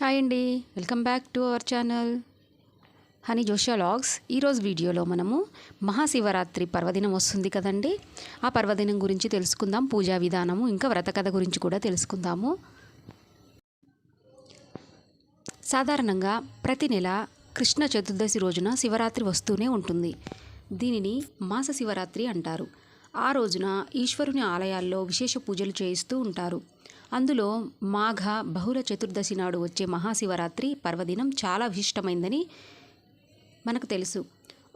Hi అండి. Welcome back to our channel. Honey Joshiya logs. ఈరోజు వీడియోలో మనము మహాశివరాత్రి పర్వదినం వస్తుంది కదండి. ఆ పర్వదినం గురించి తెలుసుకుందాం. పూజా విధానము ఇంకా వ్రత కథ గురించి కూడా తెలుసుకుందాము. సాధారణంగా ప్రతి నెల కృష్ణ చతుర్దశి రోజున శివరాత్రి వస్తూనే ఉంటుంది. దీనిని మాస శివరాత్రి అంటారు. ఆ రోజున ఈశ్వరుని ఆలయాల్లో విశేష పూజలు చేయిస్తూ ఉంటారు. అందులో మాఘ బహుళ చతుర్దశి నాడు వచ్చే మహాశివరాత్రి పర్వదినం చాలా విశిష్టమైందని మనకు తెలుసు.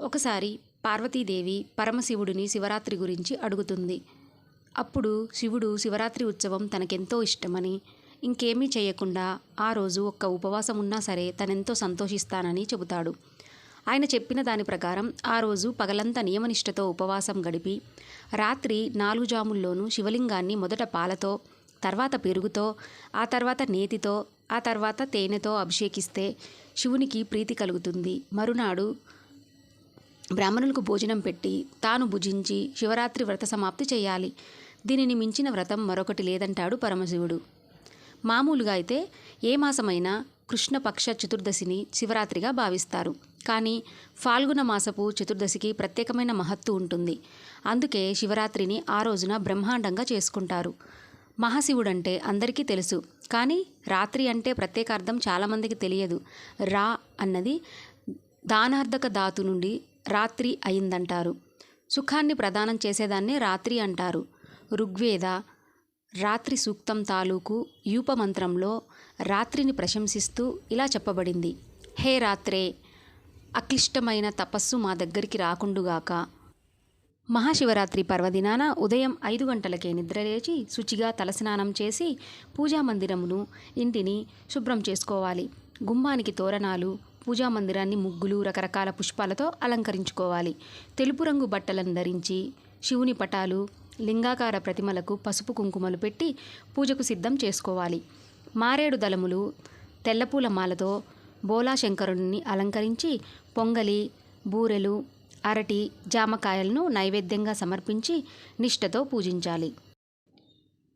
ఒకసారి పార్వతీదేవి పరమశివుడిని శివరాత్రి గురించి అడుగుతుంది. అప్పుడు శివుడు శివరాత్రి ఉత్సవం తనకెంతో ఇష్టమని ఇంకేమీ చేయకుండా ఆ రోజు ఒక్క ఉపవాసం ఉన్నా సరే తనెంతో సంతోషిస్తానని చెబుతాడు. ఆయన చెప్పిన దాని ప్రకారం ఆ రోజు పగలంతా నియమనిష్టతో ఉపవాసం గడిపి రాత్రి నాలుగు జాముల్లోనూ శివలింగాన్ని మొదట పాలతో తర్వాత పెరుగుతో ఆ తర్వాత నేతితో ఆ తర్వాత తేనెతో అభిషేకిస్తే శివునికి ప్రీతి కలుగుతుంది. మరునాడు బ్రాహ్మణులకు భోజనం పెట్టి తాను భుజించి శివరాత్రి వ్రత సమాప్తి చేయాలి. దీనిని మించిన వ్రతం మరొకటి లేదంటాడు పరమశివుడు. మామూలుగా అయితే ఏ మాసమైనా కృష్ణపక్ష చతుర్దశిని శివరాత్రిగా భావిస్తారు. కానీ ఫాల్గుణ మాసపు చతుర్దశికి ప్రత్యేకమైన మహత్తు ఉంటుంది. అందుకే శివరాత్రిని ఆ రోజున బ్రహ్మాండంగా చేసుకుంటారు. మహాశివుడంటే అందరికీ తెలుసు. కానీ రాత్రి అంటే ప్రత్యేక అర్థం చాలామందికి తెలియదు. రా అన్నది దానార్థక ధాతు నుండి రాత్రి అయిందంటారు. సుఖాన్ని ప్రదానం చేసేదాన్నే రాత్రి అంటారు. ఋగ్వేద రాత్రి సూక్తం తాలూకు యూపమంత్రంలో రాత్రిని ప్రశంసిస్తూ ఇలా చెప్పబడింది. హే రాత్రే అక్లిష్టమైన తపస్సు మా దగ్గరికి రాకుండుగాక మహాశివరాత్రి పర్వదినాన ఉదయం ఐదు గంటలకే నిద్రలేచి శుచిగా తలస్నానం చేసి పూజా మందిరమును ఇంటిని శుభ్రం చేసుకోవాలి. గుమ్మానికి తోరణాలు పూజా మందిరాన్ని ముగ్గులు రకరకాల పుష్పాలతో అలంకరించుకోవాలి. తెలుపు రంగు బట్టలను ధరించి శివుని పటాలు లింగాకార ప్రతిమలకు పసుపు కుంకుమలు పెట్టి పూజకు సిద్ధం చేసుకోవాలి. మారేడు దళములు తెల్లపూల మాలతో బోలా శంకరుడిని అలంకరించి పొంగలి బూరెలు అరటి జామకాయలను నైవేద్యంగా సమర్పించి నిష్ఠతో పూజించాలి.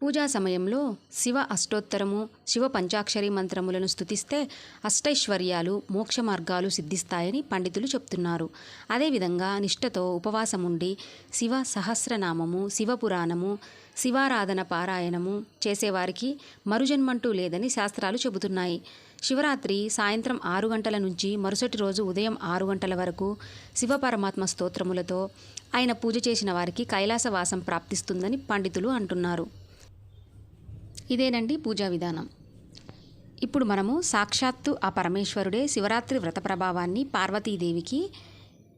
పూజా సమయంలో శివ అష్టోత్తరము శివ పంచాక్షరి మంత్రములను స్తుతిస్తే అష్టైశ్వర్యాలు మోక్ష మార్గాలు సిద్ధిస్తాయని పండితులు చెప్తున్నారు. అదేవిధంగా నిష్ఠతో ఉపవాసముండి శివ సహస్రనామము శివపురాణము శివారాధన పారాయణము చేసేవారికి మరుజన్మంటూ లేదని శాస్త్రాలు చెబుతున్నాయి. శివరాత్రి సాయంత్రం ఆరు గంటల నుంచి మరుసటి రోజు ఉదయం ఆరు గంటల వరకు శివపరమాత్మ స్తోత్రములతో ఆయన పూజ చేసిన వారికి కైలాసవాసం ప్రాప్తిస్తుందని పండితులు అంటున్నారు. ఇదేనండి పూజా విధానం. ఇప్పుడు మనము సాక్షాత్తు ఆ పరమేశ్వరుడే శివరాత్రి వ్రత ప్రభావాన్ని పార్వతీదేవికి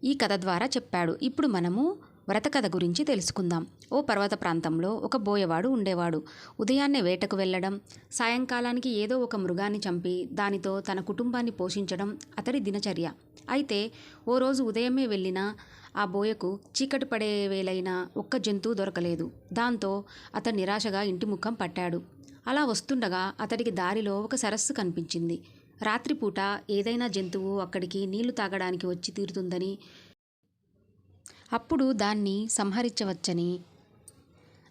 ఈ కథ ద్వారా చెప్పాడు. ఇప్పుడు మనము వ్రతకథ గురించి తెలుసుకుందాం. ఓ పర్వత ప్రాంతంలో ఒక బోయవాడు ఉండేవాడు. ఉదయాన్నే వేటకు వెళ్ళడం సాయంకాలానికి ఏదో ఒక మృగాన్ని చంపి దానితో తన కుటుంబాన్ని పోషించడం అతడి దినచర్య. అయితే ఓ రోజు ఉదయమే వెళ్ళిన ఆ బోయకు చీకటి పడే వేలైనా ఒక్క జంతువు దొరకలేదు. దాంతో అతడు నిరాశగా ఇంటి ముఖం పట్టాడు. అలా వస్తుండగా అతడికి దారిలో ఒక సరస్సు కనిపించింది. రాత్రిపూట ఏదైనా జంతువు అక్కడికి నీళ్ళు తాగడానికి వచ్చి తీరుతుందని అప్పుడు దాన్ని సంహరించవచ్చని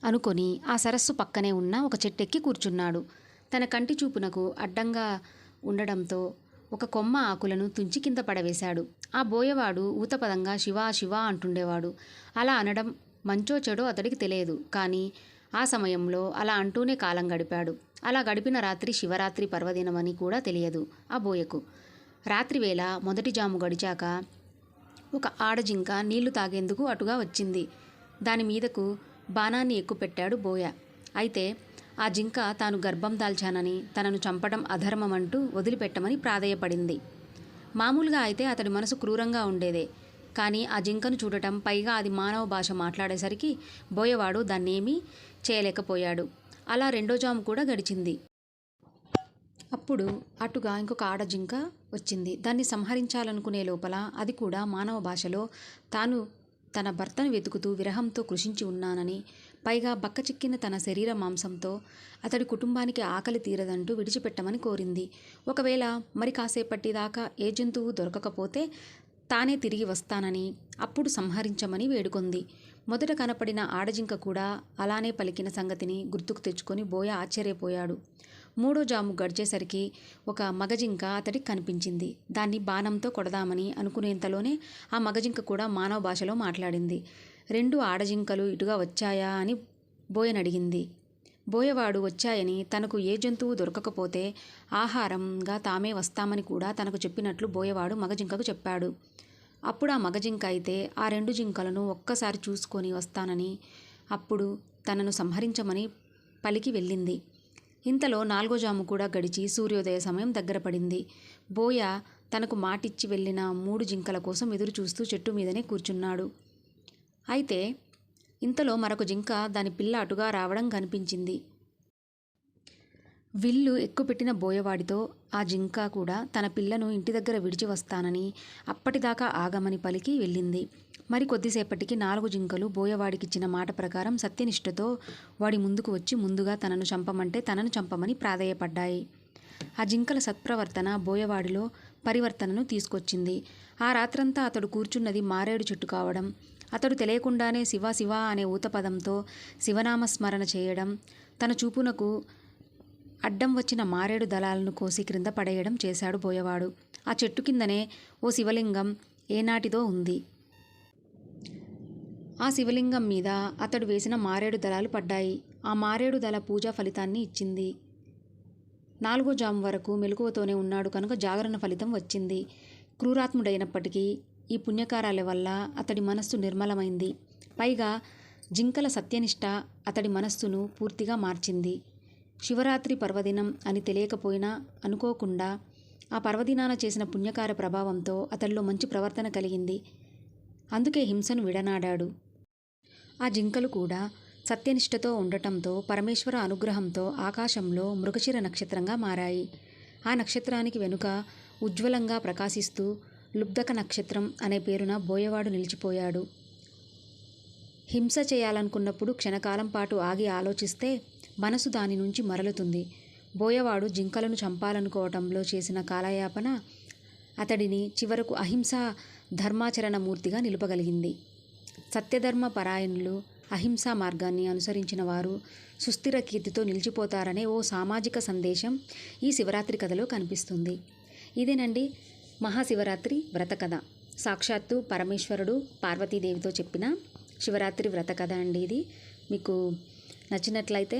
అనుకొని ఆ సరస్సు పక్కనే ఉన్న ఒక చెట్టెక్కి కూర్చున్నాడు. తన కంటి చూపునకు అడ్డంగా ఉండడంతో ఒక కొమ్మ ఆకులను తుంచి కింద పడవేశాడు. ఆ బోయవాడు ఊతపదంగా శివ శివ అంటుండేవాడు. అలా అనడం మంచో చెడో అతడికి తెలియదు. కానీ ఆ సమయంలో అలా అంటూనే కాలం గడిపాడు. అలా గడిపిన రాత్రి శివరాత్రి పర్వదినమని కూడా తెలియదు ఆ బోయకు. రాత్రివేళ మొదటి జాము గడిచాక ఒక ఆడజింక నీళ్ళు తాగేందుకు అటుగా వచ్చింది. దాని మీదకు బాణాన్ని ఎక్కుపెట్టాడు బోయ. అయితే ఆ జింక తాను గర్భం దాల్చానని తనను చంపడం అధర్మమంటూ వదిలిపెట్టమని ప్రాధేయపడింది. మామూలుగా అయితే అతడి మనసు క్రూరంగా ఉండేదే. కానీ ఆ జింకను చూడటం పైగా అది మానవ భాష మాట్లాడేసరికి బోయవాడు దాన్నేమీ చేయలేకపోయాడు. అలా రెండో జాము కూడా గడిచింది. అప్పుడు అటుగా ఇంకొక ఆడజింక వచ్చింది. దాన్ని సంహరించాలనుకునే లోపల అది కూడా మానవ భాషలో తాను తన భర్తను వెతుకుతూ విరహంతో కృషించి ఉన్నానని పైగా బక్కచిక్కిన తన శరీర మాంసంతో అతడి కుటుంబానికి ఆకలి తీరదంటూ విడిచిపెట్టమని కోరింది. ఒకవేళ మరి కాసేపటి దాకా ఏ జంతువు దొరకకపోతే తానే తిరిగి వస్తానని అప్పుడు సంహరించమని వేడుకొంది. మొదట కనపడిన ఆడజింక కూడా అలానే పలికిన సంగతిని గుర్తుకు తెచ్చుకొని బోయ ఆశ్చర్యపోయాడు. మూడో జాము గడిచేసరికి ఒక మగజింక అతడికి కనిపించింది. దాన్ని బాణంతో కొడదామని అనుకునేంతలోనే ఆ మగజింక కూడా మానవ భాషలో మాట్లాడింది. రెండు ఆడజింకలు ఇటుగా వచ్చాయా అని బోయనడిగింది. బోయవాడు వచ్చాయని తనకు ఏ జంతువు దొరకకపోతే ఆహారంగా తామే వస్తామని కూడా తనకు చెప్పినట్లు బోయవాడు మగజింకకు చెప్పాడు. అప్పుడు ఆ మగజింక అయితే ఆ రెండు జింకలను ఒక్కసారి చూసుకొని వస్తానని అప్పుడు తనను సంహరించమని పలికి వెళ్ళింది. ఇంతలో నాలుగో జాము కూడా గడిచి సూర్యోదయ సమయం దగ్గర పడింది. బోయ తనకు మాటిచ్చి వెళ్ళిన మూడు జింకల కోసం ఎదురు చూస్తూ చెట్టు మీదనే కూర్చున్నాడు. అయితే ఇంతలో మరొక జింక దాని పిల్ల అటుగా రావడం కనిపించింది. విల్లు ఎక్కుపెట్టిన బోయవాడితో ఆ జింక కూడా తన పిల్లను ఇంటి దగ్గర విడిచి వస్తానని అప్పటిదాకా ఆగమని పలికి వెళ్ళింది. మరి కొద్దిసేపటికి నాలుగు జింకలు బోయవాడికిచ్చిన మాట ప్రకారం సత్యనిష్టతో వాడి ముందుకు వచ్చి ముందుగా తనను చంపమంటే తనను చంపమని ప్రాధేయపడ్డాయి. ఆ జింకల సత్ప్రవర్తన బోయవాడిలో పరివర్తనను తీసుకొచ్చింది. ఆ రాత్రంతా అతడు కూర్చున్నది మారేడు చెట్టు కావడం అతడు తెలియకుండానే శివ శివ అనే ఊతపదంతో శివనామస్మరణ చేయడం తన చూపునకు అడ్డం వచ్చిన మారేడు దళాలను కోసి క్రింద పడేయడం చేశాడు బోయవాడు. ఆ చెట్టు కిందనే ఓ శివలింగం ఏనాటిదో ఉంది. ఆ శివలింగం మీద అతడు వేసిన మారేడు దళాలు పడ్డాయి. ఆ మారేడు దళ పూజా ఫలితాన్ని ఇచ్చింది. నాలుగో జాము వరకు మెలకువతోనే ఉన్నాడు కనుక జాగరణ ఫలితం వచ్చింది. క్రూరాత్ముడైనప్పటికీ ఈ పుణ్యకారాల వల్ల అతడి మనస్సు నిర్మలమైంది. పైగా జింకల సత్యనిష్ట అతడి మనస్సును పూర్తిగా మార్చింది. శివరాత్రి పర్వదినం అని తెలియకపోయినా అనుకోకుండా ఆ పర్వదినాన చేసిన పుణ్యకార ప్రభావంతో అతడిలో మంచి ప్రవర్తన కలిగింది. అందుకే హింసను విడనాడాడు. ఆ జింకలు కూడా సత్యనిష్టతో ఉండటంతో పరమేశ్వర అనుగ్రహంతో ఆకాశంలో మృగశిర నక్షత్రంగా మారాయి. ఆ నక్షత్రానికి వెనుక ఉజ్వలంగా ప్రకాశిస్తూ లుబ్ధక నక్షత్రం అనే పేరున బోయవాడు నిలిచిపోయాడు. హింస చేయాలనుకున్నప్పుడు క్షణకాలం పాటు ఆగి ఆలోచిస్తే మనసు దాని నుంచి మరలుతుంది. బోయవాడు జింకలను చంపాలనుకోవటంలో చేసిన కాలయాపన అతడిని చివరకు అహింస ధర్మాచరణ మూర్తిగా నిలుపగలిగింది. సత్యధర్మ పరాయణులు అహింసా మార్గాన్ని అనుసరించిన వారు సుస్థిర కీర్తితో నిలిచిపోతారనే ఓ సామాజిక సందేశం ఈ శివరాత్రి కథలో కనిపిస్తుంది. ఇదేనండి మహాశివరాత్రి వ్రత కథ. సాక్షాత్తు పరమేశ్వరుడు పార్వతీదేవితో చెప్పిన శివరాత్రి వ్రత కథ అండి ఇది. మీకు నచ్చినట్లయితే